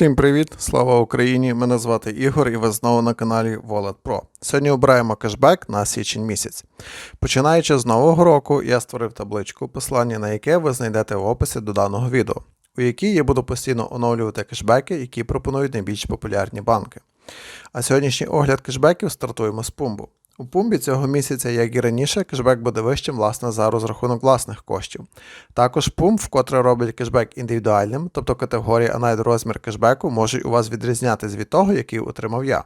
Всім привіт, слава Україні! Мене звати Ігор і ви знову на каналі Wallet Pro. Сьогодні обираємо кешбек на січень місяць. Починаючи з нового року, я створив табличку, посилання на яке ви знайдете в описі до даного відео, у якій я буду постійно оновлювати кешбеки, які пропонують найбільш популярні банки. А сьогоднішній огляд кешбеків стартуємо з пумбу. У пумбі цього місяця, як і раніше, кешбек буде вищим власне за розрахунок власних коштів. Також пумб, вкотре робить кешбек індивідуальним, тобто категорія, а навіть розмір кешбеку можуть у вас відрізнятись від того, який отримав я.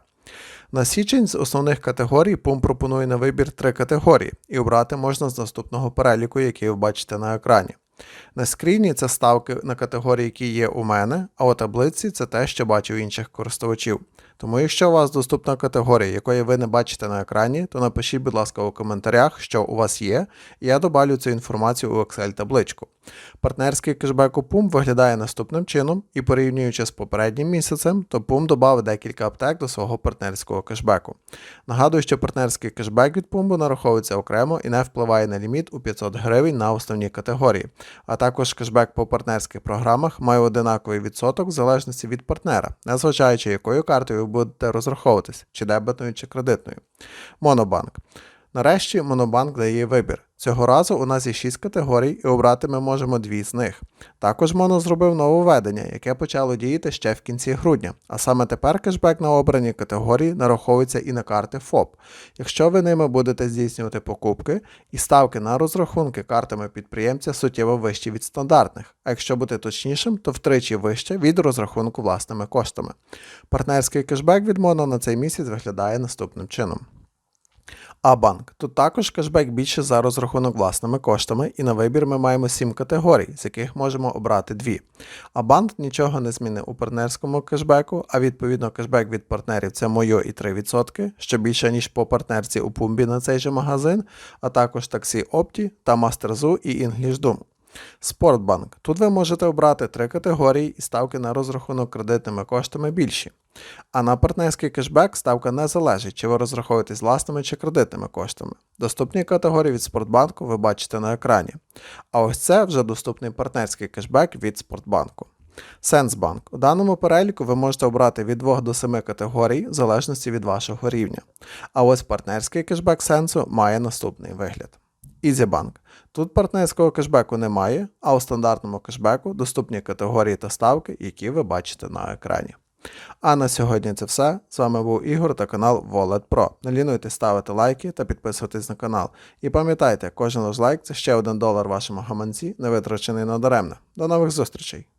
На січень з основних категорій пум пропонує на вибір три категорії, і обрати можна з наступного переліку, який ви бачите на екрані. На скріні це ставки на категорії, які є у мене, а у таблиці це те, що бачу інших користувачів. Тому якщо у вас доступна категорія, якої ви не бачите на екрані, то напишіть, будь ласка, у коментарях, що у вас є, і я добавлю цю інформацію у Excel-табличку. Партнерський кешбек у PUM виглядає наступним чином, і порівнюючи з попереднім місяцем, то PUM додав декілька аптек до свого партнерського кешбеку. Нагадую, що партнерський кешбек від PUM нараховується окремо і не впливає на ліміт у 500 гривень на основні категорії. А також кешбек по партнерських програмах має одинаковий відсоток в залежності від партнера, незважаючи якою картою ви будете розраховуватись, чи дебетною, чи кредитною. Монобанк. Нарешті Монобанк дає вибір. Цього разу у нас є 6 категорій, і обрати ми можемо дві з них. Також Моно зробив нововведення, яке почало діяти ще в кінці грудня, а саме тепер кешбек на обрані категорії нараховується і на карти ФОП. Якщо ви ними будете здійснювати покупки, і ставки на розрахунки картами підприємця суттєво вищі від стандартних, а якщо бути точнішим, то втричі вище від розрахунку власними коштами. Партнерський кешбек від Моно на цей місяць виглядає наступним чином. А-банк. Тут також кешбек більше за розрахунок власними коштами, і на вибір ми маємо 7 категорій, з яких можемо обрати дві. А банк нічого не змінив у партнерському кешбеку, а відповідно кешбек від партнерів це моє і 3%, що більше, ніж по партнерці у Пумбі на цей же магазин, а також таксі Опті та Мастерзу і EnglishDoom. Спортбанк. Тут ви можете обрати три категорії і ставки на розрахунок кредитними коштами більші. А на партнерський кешбек ставка не залежить, чи ви розраховуєтесь власними чи кредитними коштами. Доступні категорії від Спортбанку ви бачите на екрані. А ось це вже доступний партнерський кешбек від Спортбанку. Сенсбанк. У даному переліку ви можете обрати від 2 до 7 категорій в залежності від вашого рівня. А ось партнерський кешбек Сенсу має наступний вигляд. EasyBank. Тут партнерського кешбеку немає, а у стандартному кешбеку доступні категорії та ставки, які ви бачите на екрані. А на сьогодні це все. З вами був Ігор та канал Wallet Pro. Не лінуйте ставити лайки та підписуватись на канал. І пам'ятайте, кожен ваш лайк це ще один долар вашому гаманці, не витрачений надаремно. До нових зустрічей!